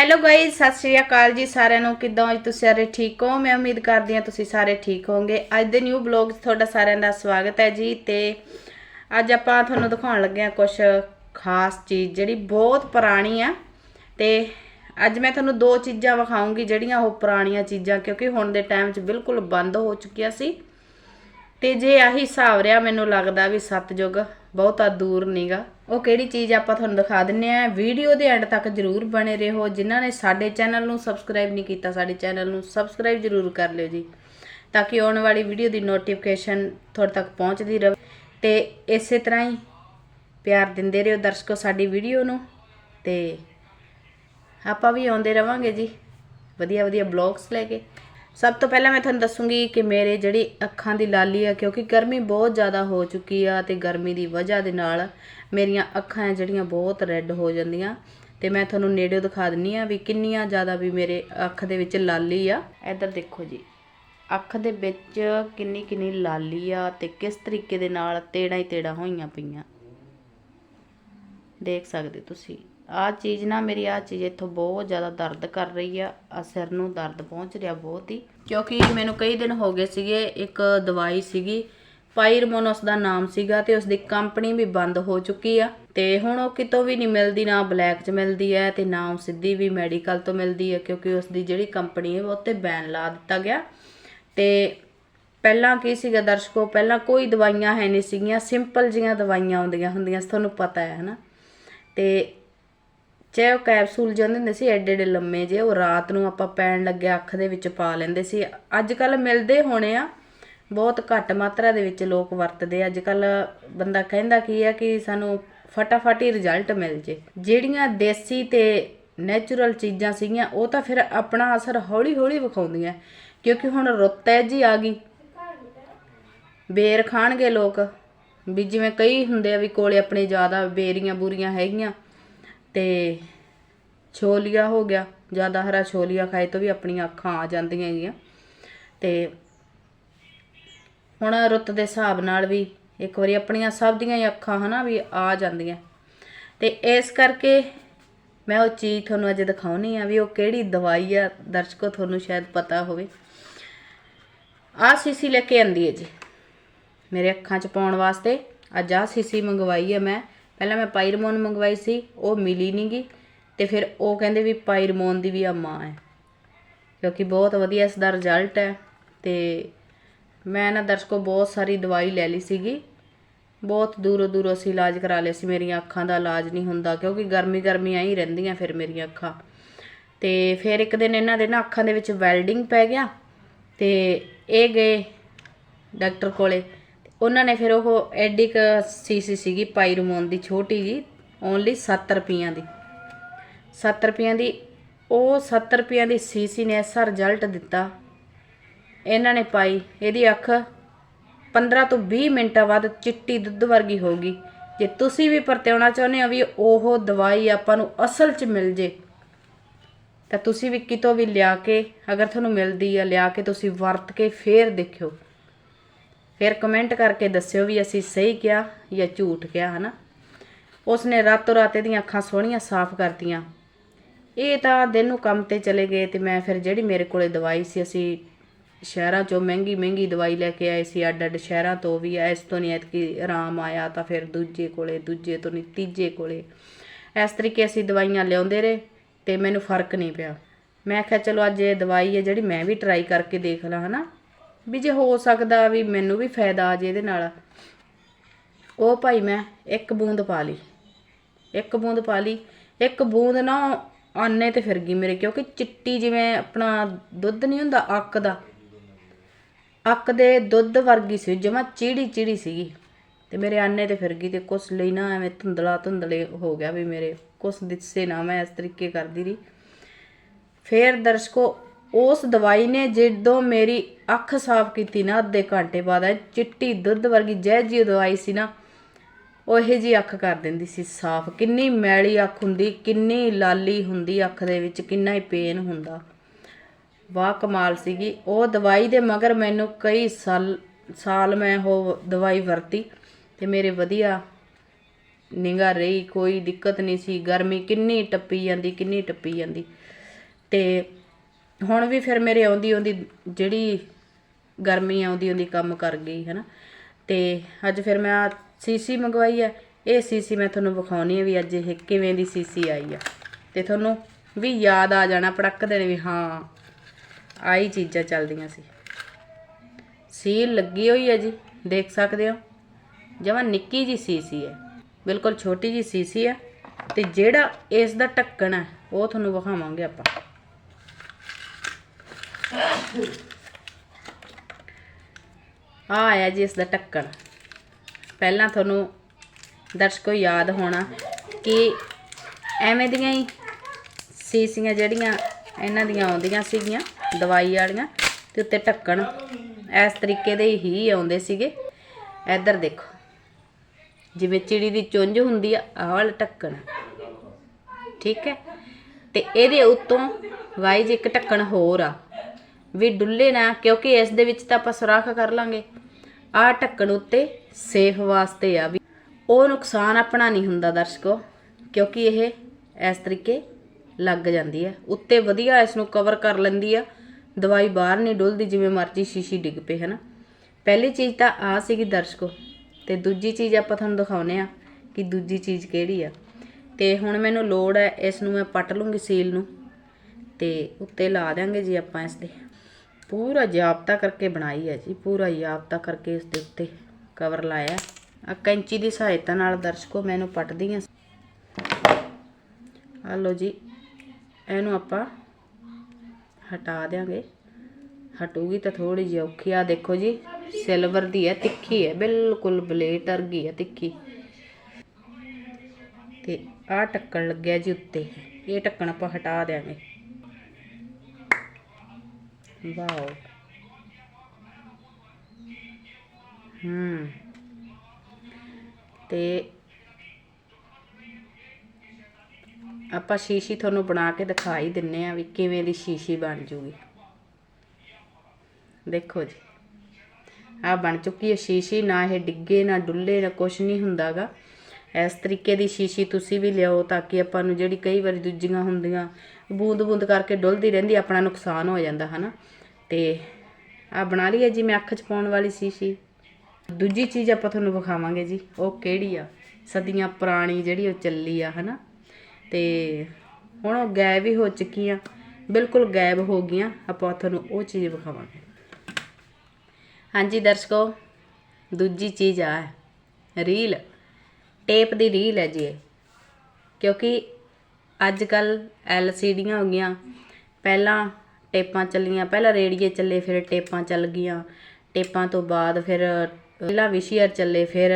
Hello guys ਸਤਿ ਸ਼੍ਰੀ ਅਕਾਲ ਜੀ ਸਾਰਿਆਂ ਨੂੰ। ਕਿੱਦਾਂ ਅੱਜ ਤੁਸੀਂ ਸਾਰੇ? ਠੀਕ ਹੋ? ਮੈਂ ਉਮੀਦ ਕਰਦੀ ਹਾਂ ਤੁਸੀਂ ਸਾਰੇ ਠੀਕ ਹੋਵੋਗੇ। ਅੱਜ ਦੇ ਨਿਊ ਬਲੌਗ 'ਚ ਤੁਹਾਡਾ ਸਾਰਿਆਂ ਦਾ ਸਵਾਗਤ ਹੈ ਜੀ ਤੇ ਅੱਜ ਆਪਾਂ ਤੁਹਾਨੂੰ ਦਿਖਾਉਣ ਲੱਗੇ ਹਾਂ ਕੁਝ ਖਾਸ ਚੀਜ਼ ਜਿਹੜੀ ਬਹੁਤ ਪੁਰਾਣੀ ਆ ਤੇ ਅੱਜ ਮੈਂ ਤੁਹਾਨੂੰ ਦੋ ਚੀਜ਼ਾਂ ਵਿਖਾਉਂਗੀ ਜਿਹੜੀਆਂ ਉਹ ਪੁਰਾਣੀਆਂ ਚੀਜ਼ਾਂ ਕਿਉਂਕਿ ਹੁਣ ਦੇ ਟਾਈਮ 'ਚ ਬਿਲਕੁਲ ਬੰਦ ਹੋ ਚੁੱਕੀਆਂ ਸੀ। ਤੇ ਜੇ ਆਹੀ ਹਿਸਾਬ ਰਿਹਾ, ਮੈਨੂੰ ਲੱਗਦਾ ਵੀ ਸਤਜੁਗ ਬਹੁਤਾ ਦੂਰ ਨਹੀਂਗਾ ਉਹ ਕਿਹੜੀ ਚੀਜ਼ ਆਪਾਂ ਤੁਹਾਨੂੰ ਦਿਖਾ ਦਿੰਨੇ ਆ। ਵੀਡੀਓ ਦੇ ਐਂਡ ਤੱਕ ਜਰੂਰ ਬਣੇ ਰਹੋ। ਜਿਨ੍ਹਾਂ ਨੇ ਸਾਡੇ ਚੈਨਲ ਨੂੰ ਸਬਸਕ੍ਰਾਈਬ ਨਹੀਂ ਕੀਤਾ, ਸਾਡੇ ਚੈਨਲ ਨੂੰ ਸਬਸਕ੍ਰਾਈਬ ਜਰੂਰ ਕਰ ਲਿਓ ਜੀ, ਤਾਂ ਕਿ ਆਉਣ ਵਾਲੀ ਵੀਡੀਓ ਦੀ ਨੋਟੀਫਿਕੇਸ਼ਨ ਤੁਹਾਡੇ ਤੱਕ ਪਹੁੰਚਦੀ ਰਹੇ। ਤੇ ਇਸੇ ਤਰ੍ਹਾਂ ਹੀ ਪਿਆਰ ਦਿੰਦੇ ਰਹੋ ਦਰਸ਼ਕੋ ਸਾਡੀ ਵੀਡੀਓ ਨੂੰ। ਤੇ ਆਪਾਂ ਵੀ ਆਉਂਦੇ ਰਵਾਂਗੇ ਜੀ। ਵਧੀਆ ਵਧੀਆ ਬਲੌਗਸ ਲੈ ਕੇ। ਸਭ ਤੋਂ ਪਹਿਲਾਂ ਮੈਂ ਤੁਹਾਨੂੰ ਦੱਸੂੰਗੀ ਕਿ ਮੇਰੇ ਜਿਹੜੀ ਅੱਖਾਂ ਦੀ ਲਾਲੀ ਆ, ਕਿਉਂਕਿ ਗਰਮੀ ਬਹੁਤ ਜ਼ਿਆਦਾ ਹੋ ਚੁੱਕੀ ਆ ਤੇ ਗਰਮੀ ਦੀ ਵਜ੍ਹਾ ਦੇ ਨਾਲ ਮੇਰੀਆਂ ਅੱਖਾਂ ਆ ਜਿਹੜੀਆਂ ਬਹੁਤ ਰੈੱਡ ਹੋ ਜਾਂਦੀਆਂ। ਤੇ ਮੈਂ ਤੁਹਾਨੂੰ ਨੇੜਿਓਂ ਦਿਖਾ ਦਿੰਨੀ ਆ ਵੀ ਕਿੰਨੀਆਂ ਜ਼ਿਆਦਾ ਵੀ ਮੇਰੇ ਅੱਖ ਦੇ ਵਿੱਚ ਲਾਲੀ ਆ। ਇੱਧਰ ਦੇਖੋ ਜੀ, ਅੱਖ ਦੇ ਵਿੱਚ ਕਿੰਨੀ ਕਿੰਨੀ ਲਾਲੀ ਆ ਤੇ ਕਿਸ ਤਰੀਕੇ ਦੇ ਨਾਲ ਤੇੜਾ ਹੀ ਤੇੜਾ ਹੋਈਆਂ ਪਈਆਂ। ਦੇਖ ਸਕਦੇ ਤੁਸੀਂ। ਆਹ ਚੀਜ਼ ਨਾ ਮੇਰੀ, ਆਹ ਚੀਜ਼ ਇੱਥੋਂ ਬਹੁਤ ਜ਼ਿਆਦਾ ਦਰਦ ਕਰ ਰਹੀ ਆ ਆ ਸਿਰ ਨੂੰ ਦਰਦ ਪਹੁੰਚ ਰਿਹਾ ਬਹੁਤ ਹੀ। ਕਿਉਂਕਿ ਮੈਨੂੰ ਕਈ ਦਿਨ ਹੋ ਗਏ ਸੀਗੇ, ਇੱਕ ਦਵਾਈ ਸੀਗੀ ਪਾਇਰਮੋਨ ਉਸ ਦਾ ਨਾਮ ਸੀਗਾ ਤੇ ਉਸ ਦੀ ਕੰਪਨੀ ਵੀ ਬੰਦ ਹੋ ਚੁੱਕੀ ਆ। ਤੇ ਹੁਣ ਉਹ ਕਿਤੋਂ ਵੀ ਨਹੀਂ ਮਿਲਦੀ, ਨਾ ਬਲੈਕ 'ਚ ਮਿਲਦੀ ਹੈ ਤੇ ਨਾ ਉਹ ਸਿੱਧੀ ਵੀ ਮੈਡੀਕਲ ਤੋਂ ਮਿਲਦੀ ਹੈ, ਕਿਉਂਕਿ ਉਸ ਦੀ ਜਿਹੜੀ ਕੰਪਨੀ ਹੈ ਉਹ ਤੇ ਬੈਨ ਲਾ ਦਿੱਤਾ ਗਿਆ। ਤੇ ਪਹਿਲਾਂ ਕੀ ਸੀਗਾ ਦਰਸ਼ਕੋ, ਪਹਿਲਾਂ ਕੋਈ ਦਵਾਈਆਂ ਹੈ ਨਹੀਂ ਸੀਗੀਆਂ, ਸਿੰਪਲ ਜੀਆਂ ਦਵਾਈਆਂ ਆਉਂਦੀਆਂ ਹੁੰਦੀਆਂ ਤੁਹਾਨੂੰ ਪਤਾ ਹੈ, ਹਨਾ? ਤੇ ਚਾਹੇ ਉਹ ਕੈਪਸੂਲ ਜਾਂਦੇ ਹੁੰਦੇ ਸੀ, ਐਡੇ ਐਡੇ ਲੰਮੇ ਜੇ ਉਹ ਰਾਤ ਨੂੰ ਆਪਾਂ ਪੈਣ ਲੱਗਿਆ ਅੱਖ ਦੇ ਵਿੱਚ ਪਾ ਲੈਂਦੇ ਸੀ। ਅੱਜ ਕੱਲ ਮਿਲਦੇ ਹੋਣੇ ਆ, ਬਹੁਤ ਘੱਟ ਮਾਤਰਾ ਦੇ ਵਿੱਚ ਲੋਕ ਵਰਤਦੇ ਅੱਜ ਕੱਲ ਬੰਦਾ ਕਹਿੰਦਾ ਕੀ ਆ ਕਿ ਸਾਨੂੰ ਫਟਾਫਟ ਹੀ ਰਿਜ਼ਲਟ ਮਿਲ ਜੇ। ਜਿਹੜੀਆਂ ਦੇਸੀ ਤੇ ਨੇਚਰਲ ਚੀਜ਼ਾਂ ਸੀਗੀਆਂ, ਉਹ ਤਾਂ ਫਿਰ ਆਪਣਾ ਅਸਰ ਹੌਲੀ ਹੌਲੀ ਵਿਖਾਉਂਦੀਆਂ। ਕਿਉਂਕਿ ਹੁਣ ਰੁੱਤ ਹੈ ਜੀ ਆ ਗਈ। ਬੇਰ ਖਾਣਗੇ ਲੋਕ। ਵੀ ਜਿਵੇਂ ਕਈ ਹੁੰਦੇ ਆ ਵੀ ਕੋਲੇ ਆਪਣੇ ਜ਼ਿਆਦਾ ਬੇਰੀਆਂ ਬੂਰੀਆਂ ਹੈਗੀਆਂ ਤੇ ਛੋਲੀਆ ਹੋ ਗਿਆ। ਜ਼ਿਆਦਾ ਹਰਾ ਛੋਲੀਆ ਖਾਏ ਤੋਂ ਵੀ ਆਪਣੀਆਂ ਅੱਖਾਂ ਆ ਜਾਂਦੀਆਂ ਹੈਗੀਆਂ। ਤੇ ਹੁਣ ਰੁੱਤ ਦੇ ਹਿਸਾਬ ਨਾਲ ਵੀ ਇੱਕ ਵਾਰੀ ਆਪਣੀਆਂ ਸਭ ਦੀਆਂ ਹੀ ਅੱਖਾਂ ਹਨਾ ਵੀ ਆ ਜਾਂਦੀਆਂ। ਤੇ ਇਸ ਕਰਕੇ ਮੈਂ ਉਹ ਚੀਜ਼ ਤੁਹਾਨੂੰ ਅੱਜ ਦਿਖਾਉਣੀ ਆ ਵੀ ਉਹ ਕਿਹੜੀ ਦਵਾਈ ਆ, ਦਰਸ਼ਕੋ ਤੁਹਾਨੂੰ ਸ਼ਾਇਦ ਪਤਾ ਹੋਵੇ। ਆਹ ਸੀਸੀ ਲੈ ਕੇ ਆਂਦੀ ਹੈ ਜੀ। ਮੇਰੇ ਅੱਖਾਂ 'ਚ ਪਾਉਣ ਵਾਸਤੇ ਅੱਜ ਆਹ ਸੀਸੀ ਮੰਗਵਾਈ ਹੈ ਮੈਂ। ਪਹਿਲਾਂ ਮੈਂ ਪਾਇਰਮੋਨ ਮੰਗਵਾਈ ਸੀ, ਉਹ ਮਿਲੀ ਨਹੀਂਗੀ ਤੇ ਫਿਰ ਉਹ ਕਹਿੰਦੇ ਵੀ ਪਾਇਰਮੋਨ ਦੀ ਵੀ ਆ ਮਾਂ ਹੈ। ਕਿਉਂਕਿ ਬਹੁਤ ਵਧੀਆ ਇਸ ਦਾ ਰਿਜ਼ਲਟ ਹੈ ਤੇ ਮੈਂ ਨਾ ਦਰਸ਼ਕੋ ਬਹੁਤ ਸਾਰੀ ਦਵਾਈ ਲੈ ਲਈ ਸੀਗੀ। ਬਹੁਤ ਦੂਰੋਂ ਦੂਰੋਂ ਅਸੀਂ ਇਲਾਜ ਕਰਾ ਲਏ ਸੀ, ਮੇਰੀਆਂ ਅੱਖਾਂ ਦਾ ਇਲਾਜ ਨਹੀਂ ਹੁੰਦਾ, ਕਿਉਂਕਿ ਗਰਮੀ ਗਰਮੀਆਂ ਹੀ ਰਹਿੰਦੀਆਂ ਫਿਰ ਮੇਰੀਆਂ ਅੱਖਾਂ। ਤੇ ਫਿਰ ਇੱਕ ਦਿਨ ਇਹਨਾਂ ਦੇ ਨਾ ਅੱਖਾਂ ਦੇ ਵਿੱਚ ਵੈਲਡਿੰਗ ਪੈ ਗਿਆ ਤੇ ਇਹ ਗਏ ਡਾਕਟਰ ਕੋਲੇ। ਉਹਨਾਂ ਨੇ ਫਿਰ ਉਹ ਐਡੀ ਕ ਸੀਸੀ ਸੀਗੀ ਪਾਇਰਮੋਨ ਦੀ, ਛੋਟੀ ਜੀ ਓਨਲੀ 7 ਰੁਪਈਆਂ ਦੀ। 7 ਰੁਪਈਆਂ ਦੀ, ਉਹ 7 ਰੁਪਈਆਂ ਦੀ ਸੀਸੀ ਨੇ ਐਸਾ ਰਿਜ਼ਲਟ ਦਿੱਤਾ। ਇਹਨਾਂ ਨੇ ਪਾਈ, ਇਹਦੀ ਅੱਖ 15 ਤੋਂ 20 ਮਿੰਟਾਂ ਬਾਅਦ ਚਿੱਟੀ ਦੁੱਧ ਵਰਗੀ ਹੋਊਗੀ ਜੇ ਤੁਸੀਂ ਵੀ ਪਰਤਿਆਉਣਾ ਚਾਹੁੰਦੇ ਹੋ ਵੀ ਉਹ ਦਵਾਈ ਆਪਾਂ ਨੂੰ ਅਸਲ 'ਚ ਮਿਲ ਜੇ, ਤਾਂ ਤੁਸੀਂ ਵੀ ਕਿਤੋਂ ਵੀ ਲਿਆ ਕੇ, ਅਗਰ ਤੁਹਾਨੂੰ ਮਿਲਦੀ ਆ, ਲਿਆ ਕੇ ਤੁਸੀਂ ਵਰਤ ਕੇ ਫੇਰ ਦੇਖਿਓ। ਫਿਰ ਕਮੈਂਟ ਕਰਕੇ ਦੱਸਿਓ ਵੀ ਅਸੀਂ ਸਹੀ ਕਿਹਾ ਜਾਂ ਝੂਠ ਕਿਹਾ, ਹਨਾ? ਉਸਨੇ ਰਾਤੋਂ ਰਾਤ ਇਹਦੀਆਂ ਅੱਖਾਂ ਸੋਹਣੀਆਂ ਸਾਫ਼ ਕਰਤੀਆਂ। ਇਹ ਤਾਂ ਦਿਨ ਨੂੰ ਕੰਮ ਤੇ ਚਲੇ ਗਏ ਤੇ ਮੈਂ ਫਿਰ ਜਿਹੜੀ ਮੇਰੇ ਕੋਲੇ ਦਵਾਈ ਸੀ, ਅਸੀਂ ਸ਼ਹਿਰਾਂ ਚੋਂ ਮਹਿੰਗੀ ਮਹਿੰਗੀ ਦਵਾਈ ਲੈ ਕੇ ਆਏ ਸੀ ਅੱਡ ਅੱਡ ਸ਼ਹਿਰਾਂ ਤੋਂ ਵੀ ਇਸ ਤੋਂ ਨਹੀਂ ਐਤਕੀ ਆਰਾਮ ਆਇਆ ਤਾਂ ਫਿਰ ਦੂਜੇ ਕੋਲੇ, ਦੂਜੇ ਤੋਂ ਨਹੀਂ, ਤੀਜੇ ਕੋਲੇ। ਇਸ ਤਰੀਕੇ ਅਸੀਂ ਦਵਾਈਆਂ ਲਿਆਉਂਦੇ ਰਹੇ ਤੇ ਮੈਨੂੰ ਫ਼ਰਕ ਨਹੀਂ ਪਿਆ। ਮੈਂ ਕਿਹਾ, ਚਲੋ ਅੱਜ ਇਹ ਦਵਾਈ ਹੈ ਜਿਹੜੀ ਮੈਂ ਵੀ ਟਰਾਈ ਕਰਕੇ ਦੇਖ ਲਾਂ, ਹਨਾ? ਵੀ ਜੇ ਹੋ ਸਕਦਾ ਵੀ ਮੈਨੂੰ ਵੀ ਫਾਇਦਾ ਆ ਜੇ ਇਹਦੇ ਨਾਲ। ਉਹ ਭਾਈ ਮੈਂ ਇੱਕ ਬੂੰਦ ਪਾ ਲਈ। ਇੱਕ ਬੂੰਦ ਪਾ ਲਈ। ਇੱਕ ਬੂੰਦ ਨਾ ਆਨੇ ਤੇ ਫਿਰ ਗਈ ਮੇਰੇ, ਕਿਉਂਕਿ ਚਿੱਟੀ ਜਿਵੇਂ ਆਪਣਾ ਦੁੱਧ ਨਹੀਂ ਹੁੰਦਾ, ਅੱਕ ਦਾ। ਅੱਕ ਦੇ ਦੁੱਧ ਵਰਗੀ ਸੀ, ਜਮਾ ਚੀੜੀ ਚੀੜੀ ਸੀਗੀ। ਤੇ ਮੇਰੇ ਆਨੇ ਤੇ ਫਿਰ ਗਈ ਤੇ ਕੁਛ ਲਈ ਨਾ ਐਵੇਂ ਧੁੰਦਲਾ ਧੁੰਦਲੇ ਹੋ ਗਿਆ ਵੀ ਮੇਰੇ, ਕੁਛ ਦਿਸੇ ਨਾ ਮੈਂ ਇਸ ਤਰੀਕੇ ਕਰਦੀ ਰਹੀ। ਫੇਰ ਦਰਸ਼ਕੋ ਉਸ ਦਵਾਈ ਨੇ ਜਦੋਂ ਮੇਰੀ ਅੱਖ ਸਾਫ਼ ਕੀਤੀ ਨਾ, ਅੱਧੇ ਘੰਟੇ ਬਾਅਦ ਇਹ ਚਿੱਟੀ ਦੁੱਧ ਵਰਗੀ ਜੈ ਜੀ ਦਵਾਈ ਸੀ ਨਾ, ਉਹ ਇਹ ਜੀ ਅੱਖ ਕਰ ਦਿੰਦੀ ਸੀ ਸਾਫ਼। ਕਿੰਨੀ ਮੈਲੀ ਅੱਖ ਹੁੰਦੀ, ਕਿੰਨੀ ਲਾਲੀ ਹੁੰਦੀ ਅੱਖ ਦੇ ਵਿੱਚ, ਕਿੰਨਾ ਹੀ ਪੇਨ ਹੁੰਦਾ। ਵਾਹ, ਕਮਾਲ ਸੀਗੀ। ਉਹ ਦਵਾਈ ਦੇ ਮਗਰ ਮੈਨੂੰ ਕਈ ਸਾਲ ਸਾਲ ਮੈਂ ਉਹ ਦਵਾਈ ਵਰਤੀ ਤੇ ਮੇਰੇ ਵਧੀਆ ਨਿਗਾ ਰਹੀ, ਕੋਈ ਦਿੱਕਤ ਨਹੀਂ ਸੀ। ਗਰਮੀ ਕਿੰਨੀ ਟੱਪੀ ਜਾਂਦੀ, ਕਿੰਨੀ ਟੱਪੀ ਜਾਂਦੀ। ਤੇ ਹੁਣ ਵੀ ਫਿਰ ਮੇਰੇ ਆਉਂਦੀ ਆਉਂਦੀ ਜਿਹੜੀ ਗਰਮੀ ਆਉਂਦੀ ਆਉਂਦੀ ਕੰਮ ਕਰ ਗਈ ਹੈ ਨਾ ਤੇ ਅੱਜ ਫਿਰ ਮੈਂ ਸੀਸੀ ਮੰਗਵਾਈ ਆ। ਇਹ ਸੀਸੀ ਮੈਂ ਤੁਹਾਨੂੰ ਵਿਖਾਉਣੀ ਆ ਵੀ ਅੱਜ ਇਹ ਕਿਵੇਂ ਦੀ ਸੀਸੀ ਆਈ ਆ। ਤੇ ਤੁਹਾਨੂੰ ਵੀ ਯਾਦ ਆ ਜਾਣਾ ਪੜਕ ਦੇਣੇ ਵੀ ਹਾਂ ਆਈ ਚੀਜ਼ਾਂ ਚੱਲਦੀਆਂ ਸੀ। ਸੀਲ ਲੱਗੀ ਹੋਈ ਹੈ ਜੀ, ਦੇਖ ਸਕਦੇ ਹੋ। ਜਮਾਂ ਨਿੱਕੀ ਜੀ ਸੀਸੀ ਹੈ ਬਿਲਕੁਲ ਛੋਟੀ ਜੀ ਸੀਸੀ ਹੈ ਤੇ ਜਿਹੜਾ ਇਸ ਦਾ ਢੱਕਣ ਹੈ ਉਹ ਤੁਹਾਨੂੰ ਵਿਖਾਵਾਂਗੇ ਆਪਾਂ। ਆ ਆਇਆ ਜੀ ਇਸ ਦਾ ਢੱਕਣ। ਪਹਿਲਾਂ ਤੁਹਾਨੂੰ ਦਰਸ਼ਕੋ ਯਾਦ ਹੋਣਾ ਕਿ ਐਵੇਂ ਦੀਆਂ ਹੀ ਸੀਸੀਆਂ ਜਿਹੜੀਆਂ ਇਹਨਾਂ ਦੀਆਂ ਆਉਂਦੀਆਂ ਸੀਗੀਆਂ, ਦਵਾਈ ਵਾਲੀਆਂ, ਤੇ ਉੱਤੇ ਢੱਕਣ ਇਸ ਤਰੀਕੇ ਦੇ ਹੀ ਆਉਂਦੇ ਸੀਗੇ। ਇੱਧਰ ਦੇਖੋ, ਜਿਵੇਂ ਚਿੜੀ ਦੀ ਚੁੰਝ ਹੁੰਦੀ ਆ, ਆਹ ਵਾਲਾ ਢੱਕਣ। ਠੀਕ ਹੈ? ਤੇ ਇਹਦੇ ਉੱਤੋਂ ਵਾਈ ਜੀ ਇੱਕ ਢੱਕਣ ਹੋਰ ਆ। ਵੀ ਡੁੱਲੇ ਨਾ, ਕਿਉਂਕਿ ਇਸ ਦੇ ਵਿੱਚ ਤਾਂ ਆਪਾਂ ਸੁਰਾਖ ਕਰ ਲਾਂਗੇ। ਆਹ ਢੱਕਣ ਉੱਤੇ ਸੇਫ ਵਾਸਤੇ ਆ ਵੀ ਉਹ ਨੁਕਸਾਨ ਆਪਣਾ ਨਹੀਂ ਹੁੰਦਾ ਦਰਸ਼ਕੋ, ਕਿਉਂਕਿ ਇਹ ਇਸ ਤਰੀਕੇ ਲੱਗ ਜਾਂਦੀ ਹੈ। ਉੱਤੇ ਵਧੀਆ ਇਸ ਨੂੰ ਕਵਰ ਕਰ ਲੈਂਦੀ ਆ। ਦਵਾਈ ਬਾਹਰ ਨਹੀਂ ਡੁੱਲਦੀ, ਜਿਵੇਂ ਮਰਜ਼ੀ ਸ਼ੀਸ਼ੀ ਡਿੱਗ ਪਏ, ਹਨਾ। ਪਹਿਲੀ ਚੀਜ਼ ਤਾਂ ਆ ਸੀਗੀ ਦਰਸ਼ਕੋ, ਤੇ ਦੂਜੀ ਚੀਜ਼ ਆਪਾਂ ਤੁਹਾਨੂੰ ਦਿਖਾਉਨੇ ਆ ਕਿ ਦੂਜੀ ਚੀਜ਼ ਕਿਹੜੀ ਆ। ਤੇ ਹੁਣ ਮੈਨੂੰ ਲੋੜ ਹੈ, ਇਸ ਨੂੰ ਮੈਂ ਪੱਟ ਲੂੰਗੀ ਸੀਲ ਨੂੰ, ਤੇ ਉੱਤੇ ਲਾ ਦਿਆਂਗੇ ਜੀ ਆਪਾਂ ਇਸ ਦੇ। ਪੂਰਾ ਜਾਬਤਾ ਕਰਕੇ ਬਣਾਈ ਹੈ ਜੀ, ਪੂਰਾ ਜਾਬਤਾ ਕਰਕੇ ਇਸ ਦੇ ਉੱਤੇ ਕਵਰ ਲਾਇਆ ਆ ਕੈਂਚੀ ਦੀ ਸਹਾਇਤਾ ਨਾਲ ਦਰਸ਼ਕੋ ਮੈਨੂੰ ਪੱਟਦੀ ਆ ਆ ਲਓ ਜੀ, ਇਹਨੂੰ ਆਪਾਂ ਹਟਾ ਦਿਆਂਗੇ। ਹਟੂਗੀ ਤਾਂ ਥੋੜੀ ਜਿਹੀ ਔਖੀ ਆ, ਦੇਖੋ ਜੀ ਸਿਲਵਰ ਦੀ ਹੈ, ਤਿੱਖੀ ਹੈ, ਬਿਲਕੁਲ ਬਲੇਡ ਵਰਗੀ ਹੈ, ਤਿੱਖੀ। ਤੇ ਆਹ ਢੱਕਣ ਲੱਗਿਆ ਜੀ ਉੱਤੇ। ਇਹ ਢੱਕਣ ਆਪਾਂ ਹਟਾ ਦਿਆਂਗੇ। ਵਾਓ। ਹੂੰ। ਤੇ ਆਪਾਂ ਸ਼ੀਸ਼ੀ ਤੁਹਾਨੂੰ ਬਣਾ ਕੇ ਦਿਖਾ ਹੀ ਦਿੰਨੇ ਆ ਵੀ ਕਿਵੇਂ ਦੀ ਸ਼ੀਸ਼ੀ ਬਣ ਜੂਗੀ। ਦੇਖੋ ਜੀ ਆ ਬਣ ਚੁੱਕੀ ਹੈ ਸ਼ੀਸ਼ੀ, ਨਾ ਇਹ ਡਿੱਗੇ, ਨਾ ਡੁੱਲੇ, ਨਾ ਕੁਛ ਨਹੀਂ ਹੁੰਦਾਗਾ। ਇਸ ਤਰੀਕੇ ਦੀ ਸ਼ੀਸ਼ੀ ਤੁਸੀਂ ਵੀ ਲਿਆਓ ਤਾਂ ਕਿ ਆਪਾਂ ਨੂੰ ਜਿਹੜੀ ਕਈ ਵਾਰੀ ਦੂਜੀਆਂ ਹੁੰਦੀਆਂ ਬੂੰਦ ਬੂੰਦ ਕਰਕੇ ਡੁੱਲਦੀ ਰਹਿੰਦੀ, ਆਪਣਾ ਨੁਕਸਾਨ ਹੋ ਜਾਂਦਾ, ਹਨਾ? ਤੇ ਆ ਬਣਾ ਲਈ ਹੈ ਜੀ, ਮੈਂ ਅੱਖ 'ਚ ਪਾਉਣ ਵਾਲੀ ਸ਼ੀਸ਼ੀ ਦੂਜੀ ਚੀਜ਼ ਆਪਾਂ ਤੁਹਾਨੂੰ ਵਿਖਾਵਾਂਗੇ ਜੀ, ਉਹ ਕਿਹੜੀ ਆ? ਸਦੀਆਂ ਪੁਰਾਣੀ ਜਿਹੜੀ ਉਹ ਚੱਲੀ ਆ, ਹਨਾ? ਤੇ ਹੁਣ ਉਹ ਗਾਇਬ ਹੀ ਹੋ ਚੁੱਕੀਆਂ, ਬਿਲਕੁਲ ਗਾਇਬ ਹੋ ਗਈਆਂ, ਆਪਾਂ ਤੁਹਾਨੂੰ ਉਹ ਚੀਜ਼ ਵਿਖਾਵਾਂਗੇ। ਹਾਂਜੀ, ਦਰਸ਼ਕੋ, ਦੂਜੀ ਚੀਜ਼ ਆ, ਰੀਲ। ਟੇਪ ਦੀ ਰੀਲ ਹੈ ਜੀ ਇਹ, ਕਿਉਂਕਿ ਅੱਜ ਕੱਲ੍ਹ ਐੱਲ ਸੀ ਡੀਆਂ ਹੋ ਗਈਆਂ। ਪਹਿਲਾਂ ਟੇਪਾਂ ਚੱਲੀਆਂ, ਪਹਿਲਾਂ ਰੇਡੀਏ ਚੱਲੇ, ਫਿਰ ਟੇਪਾਂ ਚੱਲ ਗਈਆਂ। ਟੇਪਾਂ ਤੋਂ ਬਾਅਦ ਫਿਰ, ਪਹਿਲਾਂ ਵਿਸ਼ੀਅਰ ਚੱਲੇ, ਫਿਰ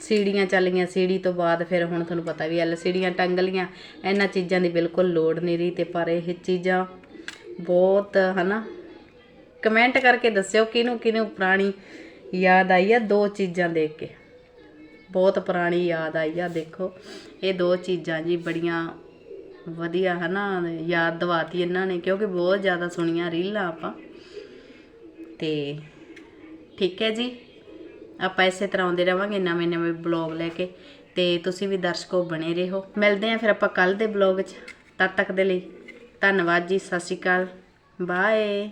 ਸੀੜੀਆਂ ਚੱਲ ਗਈਆਂ। ਸੀੜੀ ਤੋਂ ਬਾਅਦ ਫਿਰ ਹੁਣ ਤੁਹਾਨੂੰ ਪਤਾ ਵੀ ਐਲਸੀਡੀਆਂ ਟੰਗ ਲੀਆਂ ਇਹਨਾਂ ਚੀਜ਼ਾਂ ਦੀ ਬਿਲਕੁਲ ਲੋੜ ਨਹੀਂ ਰਹੀ ਤੇ ਪਰ ਇਹ ਚੀਜ਼ਾਂ ਬਹੁਤ, ਹਨਾ? ਕਮੈਂਟ ਕਰਕੇ ਦੱਸਿਓ ਕਿਹਨੂੰ ਕਿਹਨੂੰ ਪੁਰਾਣੀ ਯਾਦ ਆਈ ਆ ਦੋ ਚੀਜ਼ਾਂ ਦੇਖ ਕੇ। ਬਹੁਤ ਪੁਰਾਣੀ ਯਾਦ ਆਈ ਆ, ਦੇਖੋ। ਇਹ ਦੋ ਚੀਜ਼ਾਂ ਜੀ ਬੜੀਆਂ ਵਧੀਆ ਹਨਾ, ਯਾਦ ਦਿਵਾਤੀ ਇਹਨਾਂ ਨੇ, ਕਿਉਂਕਿ ਬਹੁਤ ਜ਼ਿਆਦਾ ਸੁਣੀਆਂ ਰੀਲਾਂ ਆਪਾਂ। ਤੇ ਠੀਕ ਹੈ ਜੀ। ਆਪਾਂ ਇਸੇ ਤਰ੍ਹਾਂ ਆਉਂਦੇ ਰਵਾਂਗੇ ਨਵੇਂ ਨਵੇਂ ਬਲੌਗ ਲੈ ਕੇ। ਤੇ ਤੁਸੀਂ ਵੀ ਦਰਸ਼ਕੋ ਬਣੇ ਰਹੋ। ਮਿਲਦੇ ਆਂ ਫਿਰ ਆਪਾਂ ਕੱਲ ਦੇ ਬਲੌਗ 'ਚ। ਤਦ ਤੱਕ ਦੇ ਲਈ ਧੰਨਵਾਦ ਜੀ, ਸਤਿ ਸ਼੍ਰੀ ਅਕਾਲ। ਬਾਏ।